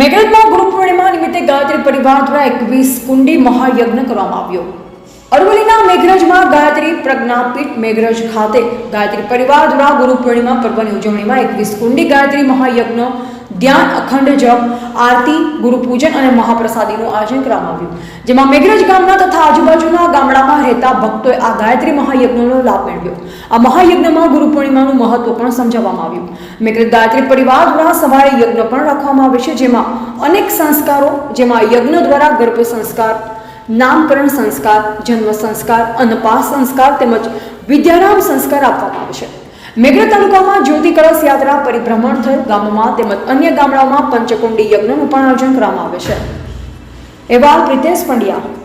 મેઘરજમાં ગુરુ પૂર્ણિમા નિમિત્તે ગાયત્રી પરિવાર દ્વારા એકવીસ કુંડી મહાયજ્ઞ કરવામાં આવ્યો. અરવલ્લીના મેઘરજમાં ગાયત્રી પ્રજ્ઞાપીઠ મેઘરજ ખાતે ગાયત્રી પરિવાર દ્વારા ગુરુ પૂર્ણિમા પર્વની ઉજવણીમાં એકવીસ કુંડી ગાયત્રી મહાયજ્ઞ, ધ્યાન, અખંડ જપ, આરતી, ગુરુપૂજન અને મહાપ્રસાદીનું આયોજન કરવામાં આવ્યું. જેમાં મેઘરજ ગામના તથા ભક્તોએ આ ગાયત્રી મહાયજ્ઞનો લાભ મેળવ્યો. આ મહાયજ્ઞમાં ગુરુ પૂર્ણિમાનું મહત્વ પણ સમજાવવામાં આવ્યું. મેઘરજ ગાયત્રી પરિવાર દ્વારા સવારે યજ્ઞ પણ રાખવામાં આવે છે, જેમાં અનેક સંસ્કારો, જેમાં યજ્ઞ દ્વારા ગર્ભ સંસ્કાર, નામકરણ સંસ્કાર, જન્મ સંસ્કાર અન્નપાસ સંસ્કાર તેમજ વિદ્યારામ સંસ્કાર આપવામાં આવે છે. મેઘરજ તાલુકામાં જ્યોતિ કળશ યાત્રા પરિભ્રમણ થયું. ગામોમાં તેમજ અન્ય ગામડાઓમાં પંચકુંડી યજ્ઞનું પણ આયોજન કરવામાં આવે છે. એવા પ્રિતેશ પંડ્યા.